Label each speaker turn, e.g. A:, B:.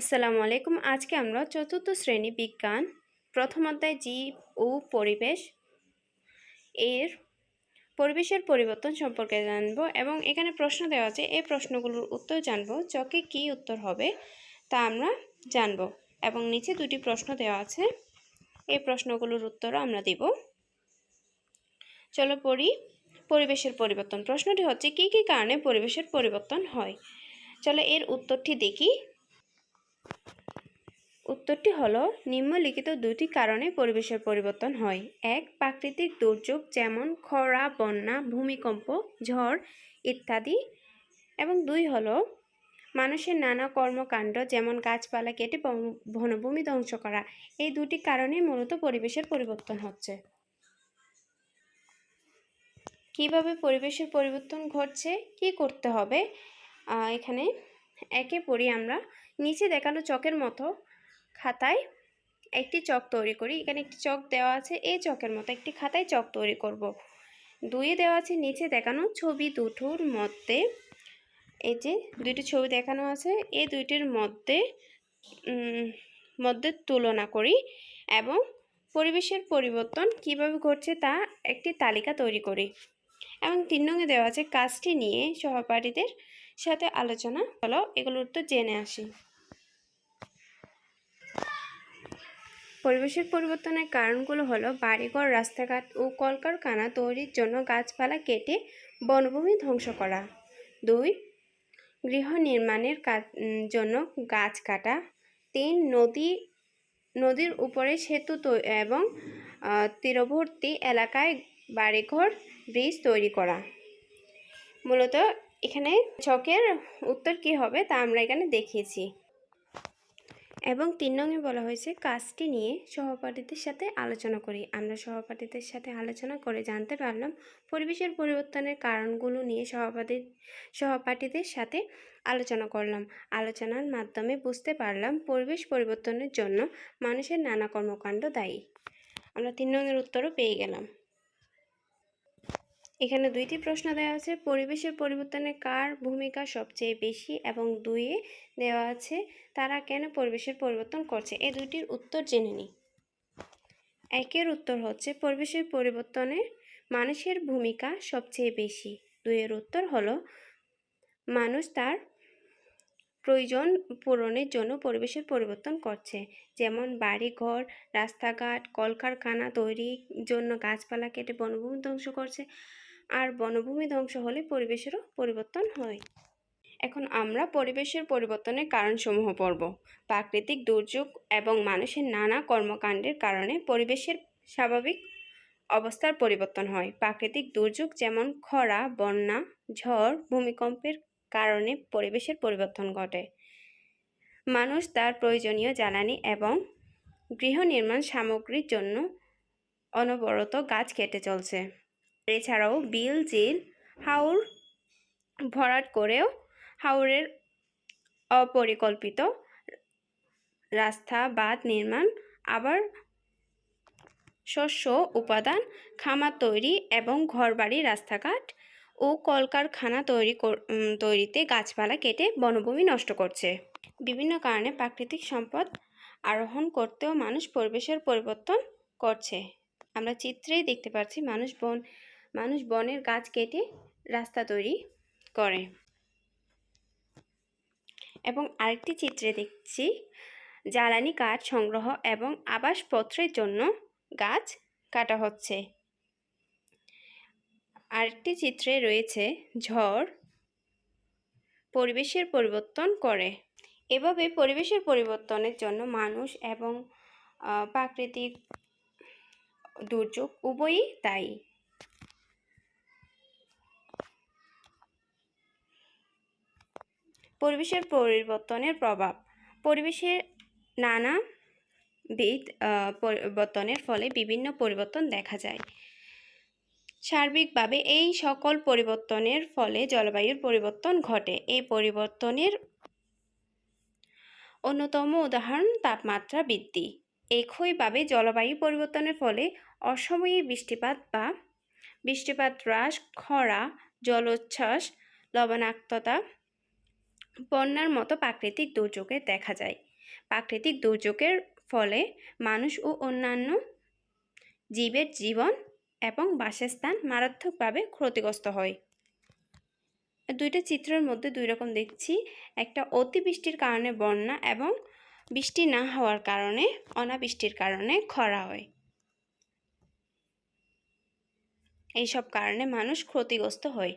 A: আসসালামু আলাইকুম। আজকে আমরা চতুর্থ শ্রেণি বিজ্ঞান, প্রথম অধ্যায় জীব ও পরিবেশ এর পরিবেশের পরিবর্তন সম্পর্কে জানব এবং এখানে প্রশ্ন দেওয়া আছে, এই প্রশ্নগুলোর উত্তর জানব, চকে কি উত্তর হবে তা আমরা জানব এবং নিচে দুটি প্রশ্ন দেওয়া আছে, এই প্রশ্নগুলোর উত্তরও আমরা দিব। চলো পড়ি, পরিবেশের পরিবর্তন, প্রশ্নটি হচ্ছে কি কি কারণে পরিবেশের পরিবর্তন হয়? চলো এর উত্তরটি দেখি। উত্তরটি হলো, নিম্নলিখিত দুটি কারণে পরিবেশের পরিবর্তন হয়। এক, প্রাকৃতিক দুর্যোগ যেমন খরা, বন্যা, ভূমিকম্প, ঝড় ইত্যাদি। এবং দুই হলো, মানুষের নানা কর্মকাণ্ড যেমন গাছপালা কেটে বনভূমি ধ্বংস করা, এই দুটি কারণে মূলত পরিবেশের পরিবর্তন হচ্ছে। কীভাবে পরিবেশের পরিবর্তন ঘটছে, কি করতে হবে? এখানে একে পড়ি আমরা, নিচে দেখানো চকের মতো খাতায় একটি চক তৈরি করি। এখানে একটি চক দেওয়া আছে, এই চকের মতো একটি খাতায় চক তৈরি করব। দুইয়ে দেওয়া আছে, নিচে দেখানো ছবি দুটোর মধ্যে। এই যে দুইটি ছবি দেখানো আছে, এই দুইটির মধ্যে মধ্যে তুলনা করি এবং পরিবেশের পরিবর্তন কীভাবে ঘটছে তা একটি তালিকা তৈরি করি। এবং তিন নঙে দেওয়া আছে, কাজটি নিয়ে সহপাঠীদের সাথে আলোচনা হলো এগুলোর উত্তর জেনে আসি। পরিবেশের পরিবর্তনের কারণগুলো হলো বাড়িঘর, রাস্তাঘাট ও কলকারখানা তৈরির জন্য গাছপালা কেটে বনভূমি ধ্বংস করা। দুই, গৃহ নির্মাণের জন্য গাছ কাটা। তিন, নদী, নদীর উপরে সেতু এবং তীরবর্তী এলাকায় বাড়িঘর, ব্রিজ তৈরি করা। মূলত এখানে ছকের উত্তর কি হবে তা আমরা এখানে দেখিয়েছি। এবং তিন নঙে বলা হয়েছে, কাজটি নিয়ে সহপাঠীদের সাথে আলোচনা করি। আমরা সহপাঠীদের সাথে আলোচনা করে জানতে পারলাম পরিবেশের পরিবর্তনের কারণগুলো নিয়ে সহপাঠী, সহপাঠীদের সাথে আলোচনা করলাম। আলোচনার মাধ্যমে বুঝতে পারলাম পরিবেশ পরিবর্তনের জন্য মানুষের নানা কর্মকাণ্ড দায়ী। আমরা তিন নঙের উত্তরও পেয়ে গেলাম। এখানে দুইটি প্রশ্ন দেওয়া আছে। পরিবেশের পরিবর্তনে কার ভূমিকা সবচেয়ে বেশি এবং দুইয়ে দেওয়া আছে, তারা কেন পরিবেশের পরিবর্তন করছে? এই দুইটির উত্তর জেনে নিই। একের উত্তর হচ্ছে, পরিবেশের পরিবর্তনে মানুষের ভূমিকা সবচেয়ে বেশি। দুইয়ের উত্তর হলো, মানুষ তার প্রয়োজন পূরণের জন্য পরিবেশের পরিবর্তন করছে। যেমন বাড়ি ঘর রাস্তাঘাট, কলকারখানা তৈরির জন্য গাছপালা কেটে বনভূমি ধ্বংস করছে। আর বনভূমি ধ্বংস হলে পরিবেশেরও পরিবর্তন হয়। এখন আমরা পরিবেশের পরিবর্তনের কারণসমূহ পড়ব। প্রাকৃতিক দুর্যোগ এবং মানুষের নানা কর্মকাণ্ডের কারণে পরিবেশের স্বাভাবিক অবস্থার পরিবর্তন হয়। প্রাকৃতিক দুর্যোগ যেমন খরা, বন্যা, ঝড়, ভূমিকম্পের কারণে পরিবেশের পরিবর্তন ঘটে। মানুষ তার প্রয়োজনীয় জ্বালানি এবং গৃহ নির্মাণ সামগ্রীর জন্য অনবরত গাছ কেটে চলছে। এছাড়াও বিল, জিল, হাওর ভরাট করেও হাওরের অপরিকল্পিত রাস্তা, বাঁধ নির্মাণ, আবার শস্য উপাদান, খামার তৈরি এবং ঘরবাড়ি, রাস্তাঘাট ও কলকারখানা তৈরি তৈরিতে গাছপালা কেটে বনভূমি নষ্ট করছে। বিভিন্ন কারণে প্রাকৃতিক সম্পদ আরোহণ করতেও মানুষ পরিবেশের পরিবর্তন করছে। আমরা চিত্রেই দেখতে পাচ্ছি মানুষ বন মানুষ বনের গাছ কেটে রাস্তা তৈরি করে। এবং আরেকটি চিত্রে দেখছি, জ্বালানি কাঠ সংগ্রহ এবং আবাসপত্রের জন্য গাছ কাটা হচ্ছে। আরেকটি চিত্রে রয়েছে, ঝড় পরিবেশের পরিবর্তন করে। এভাবে পরিবেশের পরিবর্তনের জন্য মানুষ এবং প্রাকৃতিক দুর্যোগ উভয়ই দায়ী। পরিবেশের পরিবর্তনের প্রভাব। পরিবেশের নানা বিধ পরিবর্তনের ফলে বিভিন্ন পরিবর্তন দেখা যায়। সার্বিকভাবে এই সকল পরিবর্তনের ফলে জলবায়ুর পরিবর্তন ঘটে। এই পরিবর্তনের অন্যতম উদাহরণ তাপমাত্রা বৃদ্ধি। একইভাবে জলবায়ু পরিবর্তনের ফলে অসময়ে বৃষ্টিপাত বা বৃষ্টিপাত হ্রাস, খরা, জলোচ্ছ্বাস, লবণাক্ততা বন্যার মতো প্রাকৃতিক দুর্যোগের দেখা যায়। প্রাকৃতিক দুর্যোগের ফলে মানুষ ও অন্যান্য জীবের জীবন এবং বাসস্থান মারাত্মকভাবে ক্ষতিগ্রস্ত হয়। দুইটা চিত্রের মধ্যে দুই রকম দেখছি। একটা অতিবৃষ্টির কারণে বন্যা এবং বৃষ্টি না হওয়ার কারণে অনাবৃষ্টির কারণে খরা হয়। এইসব কারণে মানুষ ক্ষতিগ্রস্ত হয়।